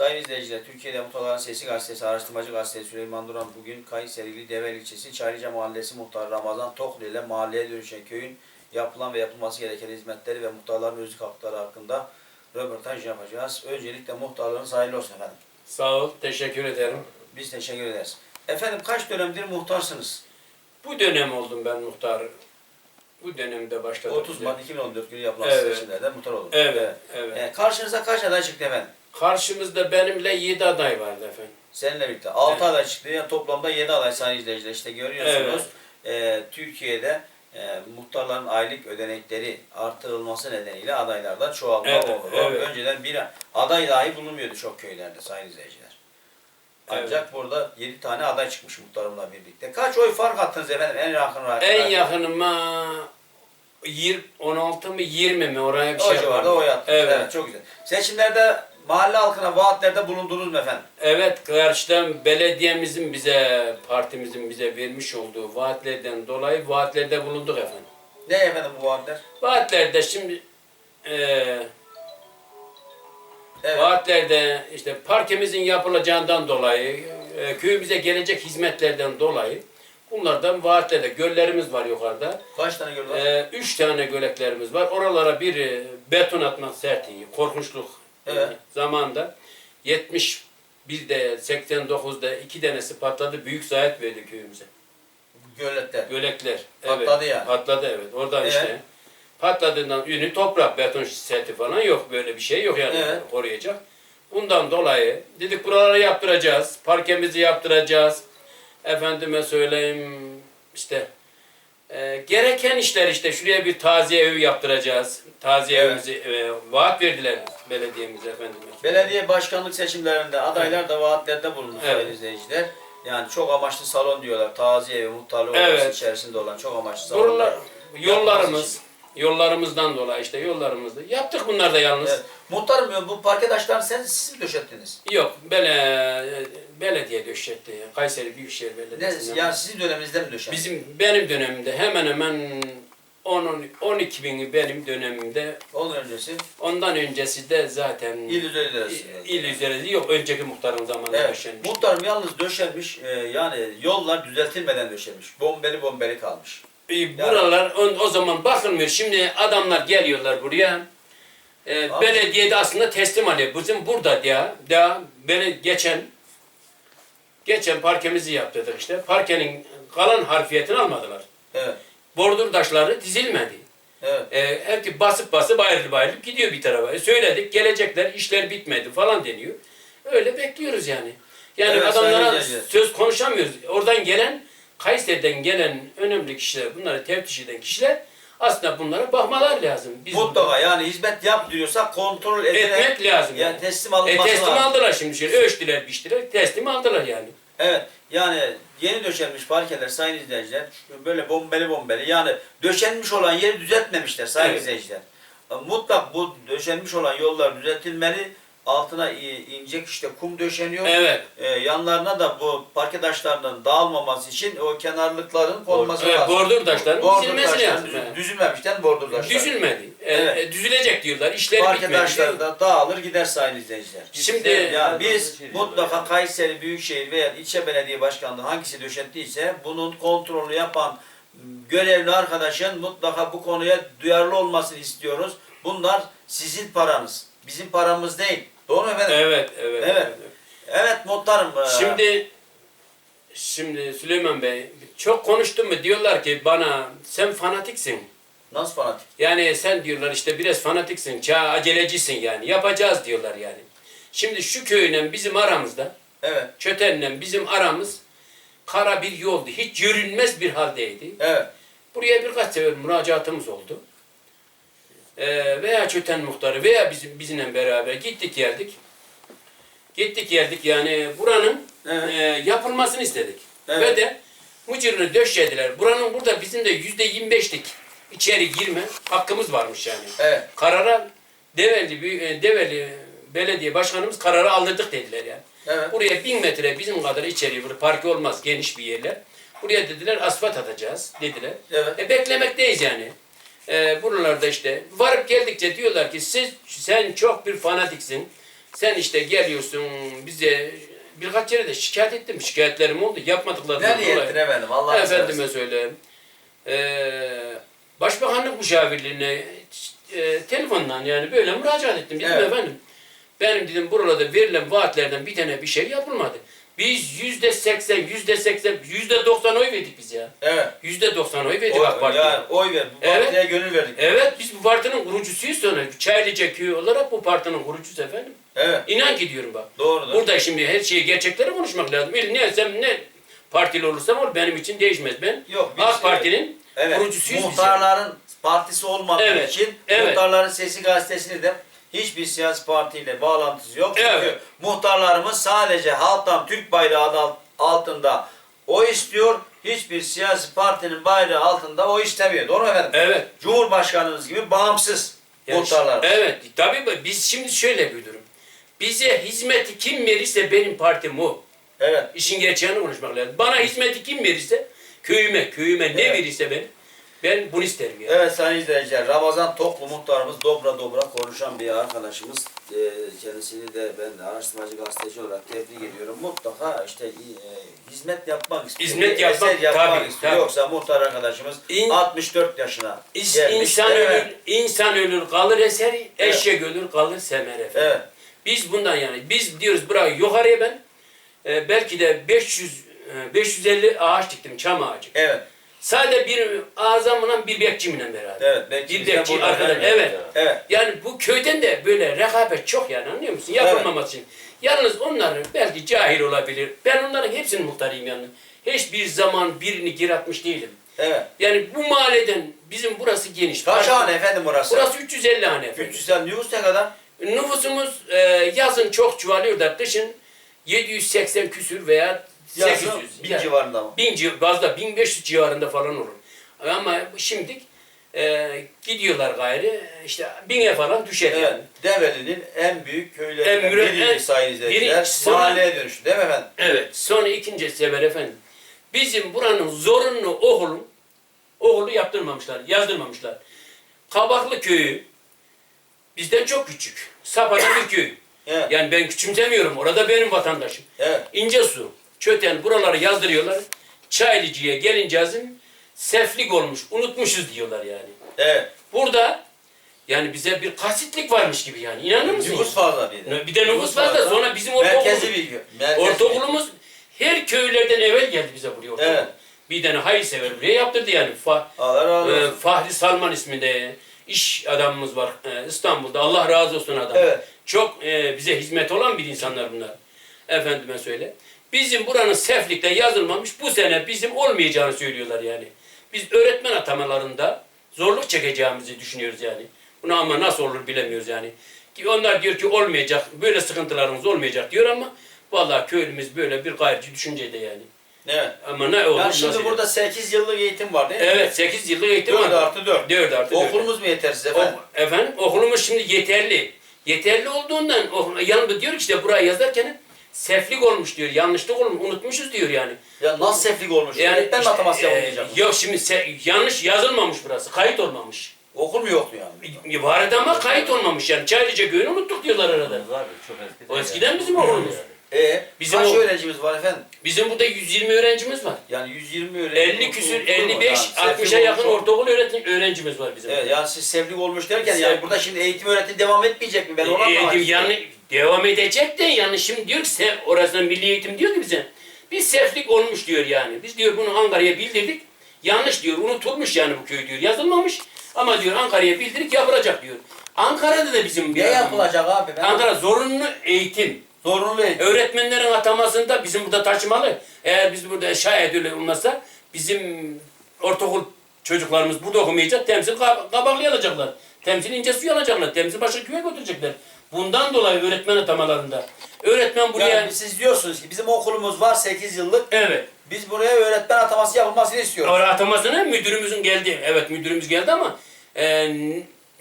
Sayın izleyiciler, Türkiye'de Muhtarların Sesi Gazetesi, Araştırmacı Gazetesi Süleyman Duran bugün Kayserili Devel ilçesi Çaylıca Mahallesi Muhtarı Ramazan Toklu ile mahalleye dönüşen köyün yapılan ve yapılması gereken hizmetleri ve muhtarların özlük hakları hakkında röportaj yapacağız. Öncelikle muhtarlığınız hayırlı olsun efendim. Sağ ol, teşekkür ederim. Biz teşekkür ederiz. Efendim kaç dönemdir muhtarsınız? Bu dönem oldum ben muhtar. Bu dönemde başladım. 30 Mart 2014 günü yapılan Evet. seçimlerde muhtar oldunuz. Evet, evet. Ee, karşınıza kaç aday çıktı efendim? Karşımızda benimle 7 aday vardı efendim. Seninle birlikte 6 Evet. aday çıktı. Yani toplamda 7 aday sayın izleyiciler. İşte görüyorsunuz. e, Türkiye'de e, muhtarların aylık ödenekleri artırılması nedeniyle adaylarda çoğalma Evet, oldu. evet. Önceden bir aday dahi bulunmuyordu çok köylerde sayın izleyiciler. Ancak burada 7 tane aday çıkmış muhtarımla birlikte. Kaç oy fark attınız efendim en yakın? En yakınıma 20, 16 mı 20 mi oraya bir o şey yapmadım. oy attınız. Evet. Evet. çok güzel. Seçimlerde mahalle halkına vaatlerde bulundunuz mu efendim? Evet, karşıdan belediyemizin bize, partimizin bize vermiş olduğu vaatlerden dolayı vaatlerde bulunduk efendim. Ne efendim bu vaatler? Vaatlerde şimdi eee Evet. Vaatlerde işte parkemizin yapılacağından dolayı, e, köyümüze gelecek hizmetlerden dolayı bunlardan vaatlerde göllerimiz var yukarıda. Kaç tane gördünüz? E, üç tane göleklerimiz var. Oralara bir e, beton atmak sertiği, korkunçluk e, Evet. zamanda 71'de 89'da iki tanesi patladı. Büyük zayiat verdi köyümüze. Göletler. Gölekler. Patladı yani. Patladı evet. Oradan Evet. işte. Patladığından ünü toprak, beton seti falan yok. Böyle bir şey yok yani Evet. koruyacak. Bundan dolayı dedik buraları yaptıracağız. Parkemizi yaptıracağız. Efendime söyleyeyim işte e, gereken işler işte şuraya bir taziye evi yaptıracağız. Taziye Evet. evimizi e, vaat verdiler belediyemize efendim. Belediye başkanlık seçimlerinde adaylar da vaatlerde bulundu Evet. izleyiciler. Yani çok amaçlı salon diyorlar. Taziye ve muhtarlık Evet. içerisinde olan çok amaçlı salonlar. Buralar, yollarımız, yollarımızdan dolayı işte yollarımızda. Yaptık bunlar da yalnız. Evet. Muhtarım bu parke taşlarını sen siz mi döşettiniz? Yok, bele, belediye döşetti. Kayseri Büyükşehir Ne, Belediyesi. yani sizin döneminizde mi döşettiniz? Bizim benim dönemimde hemen hemen 10 12 bini benim dönemimde. Onun öncesi Ondan öncesi de zaten il üzeri dersi. il yok. Önceki muhtarın zamanında Evet. döşenmiş. Muhtarım yalnız döşenmiş e, yani yollar düzeltilmeden döşenmiş. Bombeli bombeli kalmış. E, Buralar o, o zaman bakılmıyor. Şimdi adamlar geliyorlar buraya. E, Abi. belediye de aslında teslim alıyor. Bizim burada ya, ya böyle geçen geçen parkemizi yaptırdık işte. Parkenin kalan harfiyetini almadılar. Evet. Bordur taşları dizilmedi. Evet. E, herkes basıp basıp ayrılıp ayrılıp gidiyor bir tarafa. E, söyledik gelecekler işler bitmedi falan deniyor. Öyle bekliyoruz yani. Yani Evet, adamlara söz konuşamıyoruz. Oradan gelen Kayseri'den gelen önemli kişiler, bunları teftiş eden kişiler aslında bunlara bakmalar lazım. Biz Mutlaka yani hizmet yap diyorsa kontrol ederek etmek lazım. yani Yani. teslim E, alınması teslim lazım. aldılar şimdi şöyle ölçtüler biçtiler teslim aldılar yani. Evet yani yeni döşenmiş parkeler sayın izleyiciler böyle bombeli bombeli yani döşenmiş olan yeri düzeltmemişler sayın Evet. izleyiciler. E, Mutlak bu döşenmiş olan yollar düzeltilmeli. Altına inecek işte kum döşeniyor. Evet. E, yanlarına da bu parke taşlarının dağılmaması için o kenarlıkların konması Evet, lazım. bordur taşların Bordur dizilmesi taşları lazım. düz- düzülmemişten bordur taşlar. Düzülmedi. E, Evet. e, düzülecek diyorlar. İşleri Parke bitmedi. taşları da dağılır gider sayın izleyiciler. Şimdi- yani biz mutlaka Kayseri Büyükşehir veya ilçe belediye başkanlığı hangisi döşettiyse bunun kontrolünü yapan görevli arkadaşın mutlaka bu konuya duyarlı olmasını istiyoruz. Bunlar sizin paranız. Bizim paramız değil. Doğru mu efendim? Evet, evet. Evet. Evet muhtarım. e, Şimdi şimdi Süleyman Bey çok konuştum mu diyorlar ki bana sen fanatiksin. Nasıl fanatik? Yani sen diyorlar işte biraz fanatiksin, çağ acelecisin yani. Yapacağız diyorlar yani. Şimdi şu köyüyle bizim aramızda, Evet. Çöten'le bizim aramız kara bir yoldu. Hiç yürünmez bir haldeydi. Evet. Buraya birkaç sefer müracaatımız oldu. Ee, veya Çöten muhtarı veya bizim bizimle beraber gittik geldik. Gittik geldik yani buranın Evet. e, yapılmasını istedik. Evet. Ve de mucirini döşediler. Buranın burada bizim de yüzde yirmi beşlik içeri girme hakkımız varmış yani. Evet. Karara Develi, e, Develi belediye başkanımız kararı aldırdık dediler yani. Evet. Buraya bin metre bizim kadar içeri bir park olmaz geniş bir yerler. Buraya dediler asfalt atacağız dediler. Evet. E, beklemekteyiz yani. E, buralarda işte varıp geldikçe diyorlar ki siz sen çok bir fanatiksin. Sen işte geliyorsun bize birkaç yere de şikayet ettim. Şikayetlerim oldu. Yapmadıklarından Nereye dolayı. ettin efendim? Allah Efendime söyleyeyim. Ee, Başbakanlık müşavirliğine e, telefondan yani böyle müracaat ettim. Dedim Evet. efendim benim dedim buralarda verilen vaatlerden bir tane bir şey yapılmadı. Biz yüzde seksen, yüzde seksen, yüzde doksan oy verdik biz ya. Evet. Yüzde doksan oy verdik AK Parti'ye. yani oy ver. Bu Evet. partiye gönül verdik. Evet biz bu partinin kurucusuyuz sonra. Çaylıca köyü olarak bu partinin kurucusu efendim. Evet. İnan ki diyorum bak. Doğrudur. Burada şimdi her şeyi gerçekleri konuşmak lazım. İl Neysem ne partili olursam ol benim için değişmez. Ben Yok, biz- AK Parti'nin Evet. kurucusuyuz biz. Muhtarların partisi olmadığı Evet, için evet. Muhtarların Sesi gazetesini de hiçbir siyasi partiyle bağlantısı yok. Çünkü Evet. muhtarlarımız sadece halktan Türk bayrağı altında o istiyor. Hiçbir siyasi partinin bayrağı altında o istemiyor. Doğru mu efendim? Evet. Cumhurbaşkanımız gibi bağımsız Yani muhtarlar. Evet. Tabii biz şimdi şöyle bir durum. Bize hizmeti kim verirse benim partim o. Evet. İşin gerçeğini konuşmak lazım. Bana hizmeti kim verirse köyüme, köyüme ne Evet. verirse ben ben bunu isterim yani. Evet sayın izleyiciler, Ramazan Toklu muhtarımız dobra dobra konuşan bir arkadaşımız. Ee, kendisini de ben araştırmacı gazeteci olarak tebrik ediyorum. Mutlaka işte e, hizmet yapmak istiyor. Hizmet yapmak, eser yapmak tabii, istiyor. tabii. Yoksa muhtar arkadaşımız İn- 64 yaşına İs- gelmiş. insan Evet. ölür, insan ölür kalır eser, eşek ölür kalır semer efendim. Evet. Biz bundan yani biz diyoruz bırak yukarıya ben e, belki de 500 e, 550 ağaç diktim çam ağacı. Evet. Sadece bir azamla bir bekçimle beraber. Evet. Bir bekçi burada- evet. Evet. Yani bu köyden de böyle rekabet çok yani anlıyor musun? Yapılmaması için. Yalnız onlar belki cahil olabilir. Ben onların hepsinin muhtarıyım yani. Hiçbir zaman birini gir atmış değilim. Evet. Yani bu mahalleden bizim burası geniş. Kaç Burası- hane efendim burası? Burası 350 hane efendim. 300 tane nüfus ne kadar? Nüfusumuz e, yazın çok çoğalıyor da kışın 780 küsür veya 800. Yazın bin Yani civarında mı? 1000 civ- fazla 1500 civarında falan olur. Ama şimdi e, gidiyorlar gayrı işte bine falan düşer Evet. yani. Develi'nin en büyük köylerinden biriydi en- sayın izleyiciler. biri- Mahalleye dönüştü değil mi efendim? Evet. Sonra ikinci sefer efendim. Bizim buranın zorunlu okulun okulu yaptırmamışlar, yazdırmamışlar. Kabaklı köyü bizden çok küçük. Sapa'da bir köy. Evet. Yani ben küçümsemiyorum. Orada benim vatandaşım. Evet. İncesu, Çöten buraları yazdırıyorlar. Çaylıcı'ya gelincezim seflik olmuş, unutmuşuz diyorlar yani. Evet. Burada yani bize bir kasıtlık varmış gibi yani. İnanır mısın? Nüfus fazla bir de. Bir de nüfus var da sonra bizim Merkezi ortaokulumuz, merkezi ortaokulumuz her köylerden evvel geldi bize buraya ortaokul. Evet. Bir tane hayırsever buraya yaptırdı yani. Fa, Allah razı e, olsun. Fahri Salman isminde iş adamımız var e, İstanbul'da. Allah razı olsun adam. Evet. Çok e, bize hizmet olan bir insanlar bunlar. Efendime söyle. Bizim buranın seflikte yazılmamış bu sene bizim olmayacağını söylüyorlar yani. Biz öğretmen atamalarında zorluk çekeceğimizi düşünüyoruz yani. Bunu ama nasıl olur bilemiyoruz yani. Ki onlar diyor ki olmayacak, böyle sıkıntılarımız olmayacak diyor ama vallahi köylümüz böyle bir gayrıcı düşüncede yani. Evet. Ama ne olur Yani şimdi burada 8 yıllık eğitim var değil mi? Evet 8 yıllık eğitim 4 var. artı 4. 4 artı 4. Okulumuz mu yetersiz efendim? O- efendim okulumuz şimdi yeterli. Yeterli olduğundan o, yanında diyor ki işte buraya yazarken seflik olmuş diyor. Yanlışlık olmuş. Unutmuşuz diyor yani. Ya nasıl seflik olmuş? Yani Öğretmen işte, matematik e, olmayacak. Yok şimdi se- yanlış yazılmamış burası. Kayıt olmamış. Okul mu yoktu yani? E, Var ama kayıt olmamış yani. Çaylıca köyünü unuttuk diyorlar arada. Abi çok eskiden. O eskiden bizim okulumuz. E, Bizim kaç o- öğrencimiz var efendim? Bizim burada 120 öğrencimiz var. Yani 120 öğrenci. 50 küsür, okul- okul var. 55, Yani seflik 60'a yakın olmuş. ortaokul öğretim, öğrencimiz var bizim. Evet yani siz seflik olmuş derken Sev- yani burada şimdi eğitim öğretim devam etmeyecek mi? Ben onu anlamak Eğitim yani devam edecek de yani şimdi diyor ki orasından milli eğitim diyor ki bize bir seflik olmuş diyor yani. Biz diyor bunu Ankara'ya bildirdik. Yanlış diyor unutulmuş yani bu köy diyor yazılmamış. Ama diyor Ankara'ya bildirdik yapılacak diyor. Ankara'da da bizim bir Ne adam- yapılacak abi? Ben Ankara zorunlu eğitim. Zorunlu eğitim. Öğretmenlerin atamasında bizim burada taşımalı. Eğer biz burada şayet öyle olmazsa bizim ortaokul çocuklarımız burada okumayacak. Temsil kab- kabaklı alacaklar. Temsil ince suyu alacaklar. Temsil başka köye götürecekler. Bundan dolayı öğretmen atamalarında. Öğretmen buraya... Yani siz diyorsunuz ki bizim okulumuz var 8 yıllık. Evet. Biz buraya öğretmen ataması yapılmasını istiyoruz. Oraya atamasına müdürümüzün geldi. Evet müdürümüz geldi ama e,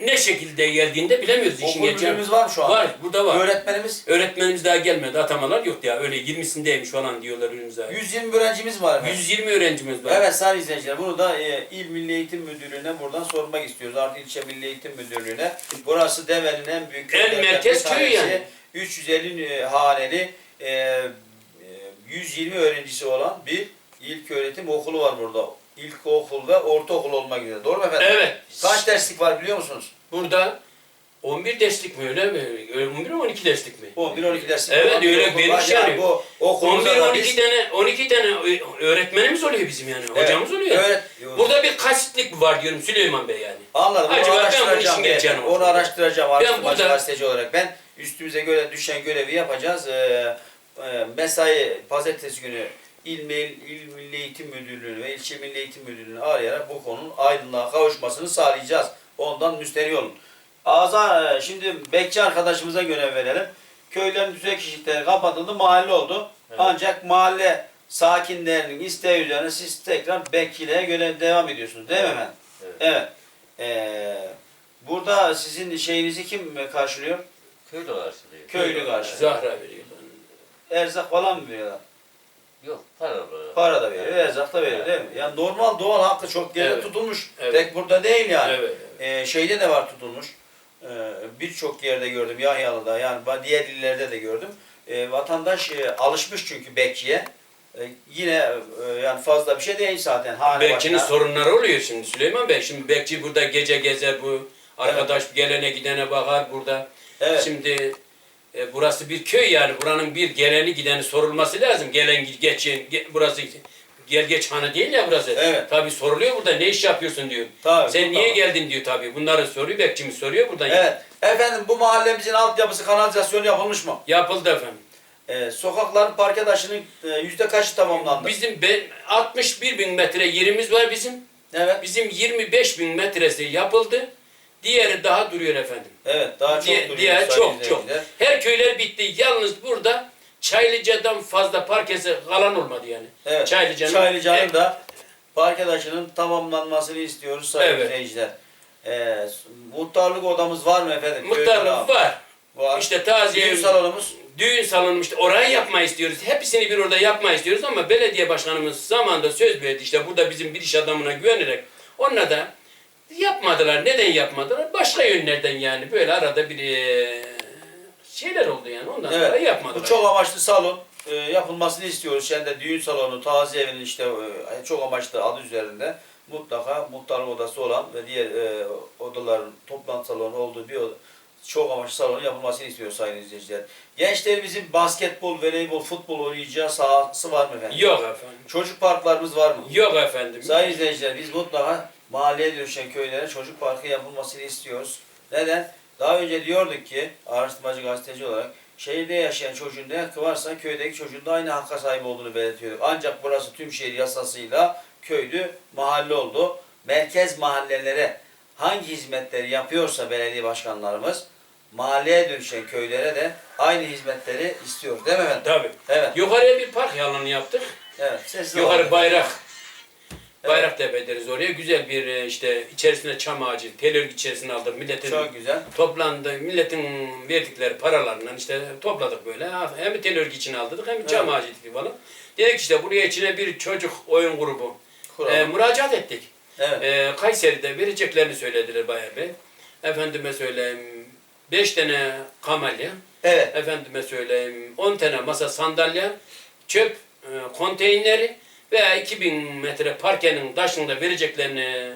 ne şekilde geldiğini de bilemiyoruz. işin Okul gerçeği. müdürümüz var mı şu an? Var. Burada var. Öğretmenimiz Öğretmenimiz daha gelmedi. Atamalar yok ya. Öyle 20'sindeymiş falan diyorlar önümüze. 120 öğrencimiz var efendim. 120 öğrencimiz var. Evet sayın izleyiciler bunu da e, İl Milli Eğitim Müdürlüğü'ne buradan sormak istiyoruz. Artı İlçe Milli Eğitim Müdürlüğü'ne. Burası Develi'nin en büyük En köylerinden merkez bir köyü tanesi. yani. 350 e, haneli e, e, 120 öğrencisi olan bir ilk öğretim okulu var burada. İlkokul ve ortaokul olmak üzere. Doğru mu efendim? Evet. Kaç derslik var biliyor musunuz? Burada 11 derslik mi öyle mi? 11 mi 12 derslik mi? 11-12 derslik. Evet, bir öyle var. Yani yani. bu okulumuzda 11 da 12 biz- tane 12 tane öğretmenimiz oluyor bizim yani. Evet, Hocamız oluyor. Evet. Burada bir kasıtlık var diyorum Süleyman Bey yani. Anladım. Onu Acaba ben bunun araştıracağım. için Onu araştıracağım. Araştırmacı burada- gazeteci olarak. Ben üstümüze göre düşen görevi yapacağız. Ee, e, mesai pazartesi günü İl, Mil- İl Milli Eğitim Müdürlüğü'nü ve İlçe Milli Eğitim Müdürlüğü'nü arayarak bu konunun aydınlığa kavuşmasını sağlayacağız. Ondan müsteri olun. Ağza, e, şimdi bekçi arkadaşımıza görev verelim. Köylerin tüzek kişilikleri kapatıldı, mahalle oldu. Ancak mahalle sakinlerinin isteği üzerine siz tekrar bekçiliğe göre devam ediyorsunuz değil mi efendim? Evet. Evet. Ee, burada sizin şeyinizi kim karşılıyor? Köylü karşılıyor. Köylü karşılıyor. Zahra veriyorlar. Erzak falan mı veriyorlar? Yok paralı. Para da veriyor, erzak da veriyor değil mi? Yani normal doğal hakkı çok yerde Evet. tutulmuş. Evet. Tek burada değil yani. Evet. Ee, şeyde de var tutulmuş. Ee, Birçok yerde gördüm Yahyalı'da yani ba- diğer illerde de gördüm. Ee, vatandaş e, alışmış çünkü bekçiye. Ee, yine e, yani fazla bir şey değil zaten. Hane Bekçinin başına- sorunları oluyor şimdi Süleyman Bey. Şimdi bekçi burada gece gezer bu. Arkadaş gelene gidene bakar burada. Evet. Şimdi e, burası bir köy yani. Buranın bir geleni gideni sorulması lazım. Gelen geçen ge- burası gel geç hanı değil ya burası. Evet. Tabii soruluyor burada ne iş yapıyorsun diyor. Tabii, Sen niye tamam. geldin diyor tabii. Bunları soruyor bekçimiz soruyor buradan. Evet. Efendim bu mahallemizin altyapısı kanalizasyonu yapılmış mı? Yapıldı efendim. Ee, sokakların parke taşının e, yüzde kaçı tamamlandı? Bizim ben 61 bin metre yerimiz var bizim. Evet. Bizim 25 bin metresi yapıldı. Diğeri daha duruyor efendim. Evet daha çok Diğer, duruyor diğer çok çok. Her köyler bitti. Yalnız burada Çaylıca'dan fazla parkesi kalan olmadı yani. Evet. Çaylıca'nın- Çaylıca'nın da parke taşının tamamlanmasını istiyoruz sayın Evet. izleyiciler. Ee, muhtarlık odamız var mı efendim? Muhtarlık var. var. İşte taziye Düğün salonumuz. düğün salonu işte orayı yapmayı istiyoruz. Hepsini bir orada yapmayı istiyoruz ama belediye başkanımız zamanında söz verdi işte burada bizim bir iş adamına güvenerek. Onunla da yapmadılar. Neden yapmadılar? Başka yönlerden yani böyle arada bir eee, şeyler oldu yani. Ondan Evet. yapmadılar. Bu çok amaçlı salon e, yapılmasını istiyoruz. Yani de düğün salonu, taziye evinin işte e, çok amaçlı adı üzerinde mutlaka muhtarlık odası olan ve diğer e, odaların toplantı salonu olduğu bir oda, çok amaçlı salonun yapılmasını istiyoruz sayın izleyiciler. Gençlerimizin basketbol, voleybol, futbol oynayacağı sahası var mı efendim? Yok efendim. Çocuk parklarımız var mı? Yok efendim. Sayın izleyiciler biz mutlaka mahalleye dönüşen köylere çocuk parkı yapılmasını istiyoruz. Neden? Daha önce diyorduk ki araştırmacı gazeteci olarak şehirde yaşayan çocuğun ne hakkı varsa köydeki çocuğun da aynı hakka sahip olduğunu belirtiyorduk. Ancak burası tüm şehir yasasıyla köylü mahalle oldu. Merkez mahallelere hangi hizmetleri yapıyorsa belediye başkanlarımız mahalleye dönüşen köylere de aynı hizmetleri istiyor. Değil mi efendim? Tabii. Evet. Yukarıya bir park alanı yaptık. Evet. Yukarı olun. bayrak. Bayrak tepe deriz oraya. Güzel bir e, işte içerisine çam ağacı, tel örgü içerisine aldık. Milletin Çok güzel. toplandı. Milletin verdikleri paralarından işte topladık böyle. Hem tel örgü için aldık hem çam ağacı diktik falan. Dedik işte buraya içine bir çocuk oyun grubu Kuralım. e, müracaat ettik. evet. E, Kayseri'de vereceklerini söylediler bayağı bir. Efendime söyleyeyim 5 tane kamelya, Evet. efendime söyleyeyim 10 tane masa sandalye, çöp e, konteyneri veya 2000 metre parkenin taşında vereceklerini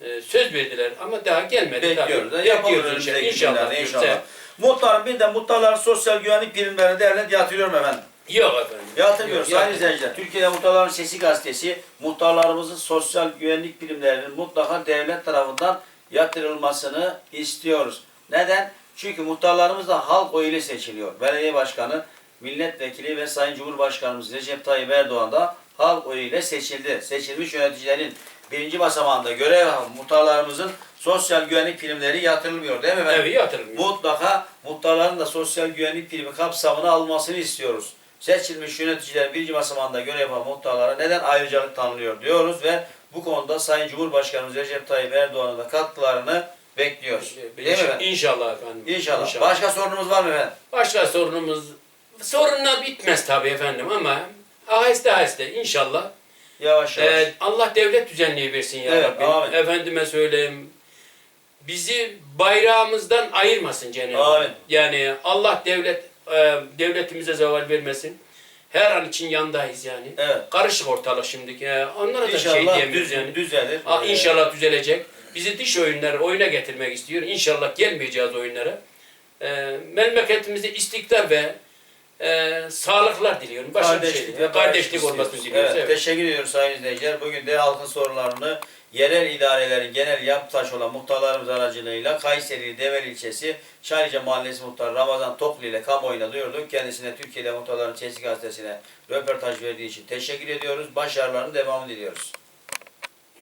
e, söz verdiler ama daha gelmedi. Bekliyoruz. tabii. Bekliyoruz önümüzdeki inşallah. İnşallah. inşallah. Muhtarım bir de muhtarların sosyal güvenlik primlerine devlet yatırıyorum efendim. Yok efendim. Yatırmıyoruz sayın izleyiciler. Türkiye'de Muhtarların Sesi gazetesi muhtarlarımızın sosyal güvenlik primlerinin mutlaka devlet tarafından yatırılmasını istiyoruz. Neden? Çünkü muhtarlarımız da halk oyuyla seçiliyor. Belediye başkanı, milletvekili ve Sayın Cumhurbaşkanımız Recep Tayyip Erdoğan da halk oyuyla seçildi. Seçilmiş yöneticilerin birinci basamağında görev alan muhtarlarımızın sosyal güvenlik primleri yatırılmıyor değil mi efendim? Evet yatırılmıyor. Mutlaka muhtarların da sosyal güvenlik primi kapsamına almasını istiyoruz. Seçilmiş yöneticiler birinci basamağında görev yapan muhtarlara neden ayrıcalık tanınıyor diyoruz ve bu konuda Sayın Cumhurbaşkanımız Recep Tayyip Erdoğan'ın da katkılarını bekliyoruz. Değil mi efendim? İnşallah efendim. İnşallah. Başka sorunumuz var mı efendim? Başka sorunumuz, sorunlar bitmez tabii efendim ama aheste aheste inşallah. Yavaş yavaş. Ee, Allah devlet düzenliği versin ya Evet, Rabbi. amin. Efendime söyleyeyim. Bizi bayrağımızdan ayırmasın Cenab-ı Amin. Yani Allah devlet e, devletimize zeval vermesin. Her an için yandayız yani. Evet. Karışık ortalık şimdiki. E, onlara da şey İnşallah diyemiyoruz düz, yani. düzelir. Ee, inşallah düzelecek. Bizi dış oyunları oyuna getirmek istiyor. İnşallah gelmeyeceğiz oyunlara. E, memleketimize istiklal ve e, sağlıklar diliyorum. Başka bir şey Kardeşlik değil. ve Kardeşlik olmasını diliyoruz. Evet, Evet. Teşekkür ediyoruz sayın izleyiciler. Bugün de halkın sorunlarını yerel idarelerin genel yapıtaş olan muhtarlarımız aracılığıyla Kayseri Develi ilçesi Çaylıca Mahallesi Muhtarı Ramazan Toklu ile kamuoyuna duyurduk. Kendisine Türkiye'de Muhtarların Sesi Gazetesi'ne röportaj verdiği için teşekkür ediyoruz. Başarılarının devamını diliyoruz.